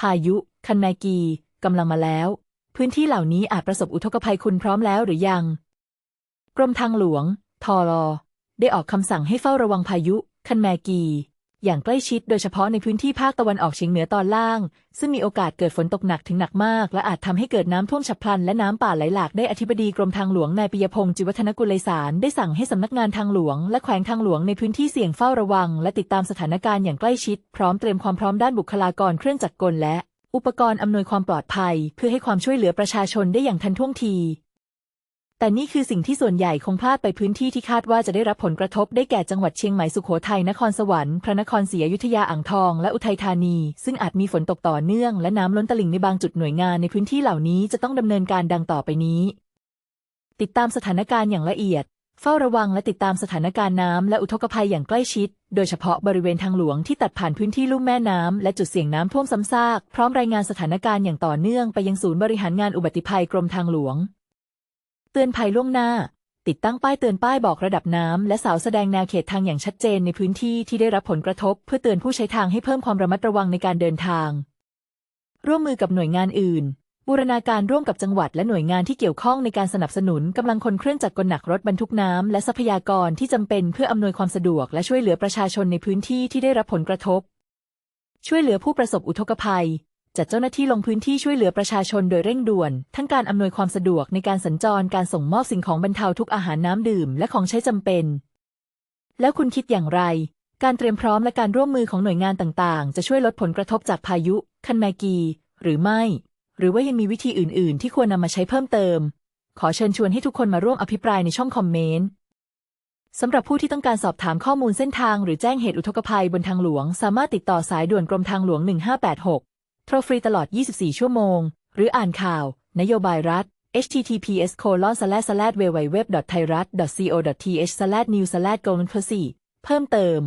พายุ คันแมกีกำลังมาแล้ว พื้นที่เหล่านี้อาจประสบอุทกภัยคุณพร้อมแล้วหรือยัง กรมทางหลวงทอรอได้ออกคำสั่งให้เฝ้าระวังพายุ คันแมกี อย่างใกล้ชิดโดยเฉพาะในพื้นที่ภาคตะวันออกเฉียงเหนือตอนล่าง ซึ่งมีโอกาสเกิดฝนตกหนักถึงหนักมาก และอาจทำให้เกิดน้ำท่วมฉับพลันและน้ำป่าไหลหลากได้อธิบดีกรมทางหลวงนายปิยพงศ์จิวัฒนกุลสารได้สั่งให้สำนักงานทางหลวง และแขวงทางหลวงในพื้นที่เสี่ยงเฝ้าระวัง และติดตามสถานการณ์อย่างใกล้ชิด พร้อมเตรียมความพร้อมด้านบุคลากรเครื่องจักรกลและ อุปกรณ์อำนวยความปลอดภัย เพื่อให้ความช่วยเหลือประชาชนได้อย่างทันท่วงที แต่นี่คือสิ่งที่ส่วนใหญ่คงพลาดไปพื้นที่ที่คาดว่าจะได้รับผลกระทบได้แก่จังหวัดเชียงใหม่สุโขทัยนครสวรรค์พระนครศรีอยุธยาอ่างทอง และอุทัยธานี ซึ่งอาจมีฝนตกต่อเนื่อง และน้ำล้นตลิ่งในบางจุดหน่วยงานในพื้นที่เหล่านี้จะต้องดำเนินการดังต่อไปนี้ ติดตามสถานการณ์อย่างละเอียด เฝ้าระวังและติดตามสถานการณ์น้ำและอุทกภัยอย่างใกล้ชิด โดยเฉพาะบริเวณทางหลวงที่ตัดผ่านพื้นที่ลุ่มแม่น้ำและจุดเสี่ยงน้ำท่วมซ้ำซากพร้อมรายงานสถานการณ์อย่างต่อเนื่องไปยังศูนย์บริหารงานอุบัติภัยกรมทางหลวง เตือนภัยล่วงหน้า ติดตั้งป้ายเตือนป้ายบอกระดับน้ำและเสาแสดงแนวเขตทางอย่างชัดเจนในพื้นที่ที่ได้รับผลกระทบ เพื่อเตือนผู้ใช้ทางให้เพิ่มความระมัดระวังในการเดินทาง ร่วมมือกับหน่วยงานอื่น บูรณาการร่วมกับจังหวัดและหน่วยงานที่เกี่ยวข้องในการสนับสนุนกำลังคนเครื่องจักรกลหนักรถบรรทุกน้ำและทรัพยากรที่จำเป็นเพื่ออำนวยความสะดวกและช่วยเหลือประชาชนในพื้นที่ที่ได้รับผลกระทบ ช่วยเหลือผู้ประสบอุทกภัย จัดเจ้าหน้าที่ลงพื้นที่ช่วยเหลือประชาชนโดยเร่งด่วน ทั้งการอำนวยความสะดวกในการสัญจรการส่งมอบสิ่งของบรรเทาทุกอาหารน้ำดื่มและของใช้จำเป็น แล้วคุณคิดอย่างไร การเตรียมพร้อมและการร่วมมือของหน่วยงานต่างๆ จะช่วยลดผลกระทบจากพายุ คันแมกี หรือไม่ หรือว่ายังมีวิธีอื่น ๆ ที่ควรนำมาใช้เพิ่มเติม ขอเชิญชวนให้ทุกคนมาร่วมอภิปรายในช่องคอมเมนต์สำหรับผู้ที่ต้องการสอบถามข้อมูลเส้นทาง หรือแจ้งเหตุอุทกภัยบนทางหลวง สามารถติดต่อสายด่วนกรมทางหลวง 1586 โทรฟรีตลอด 24 ชั่วโมง หรืออ่านข่าว นโยบายรัฐ https colon slash slash www thairat co th slash news slash เพิ่มเติม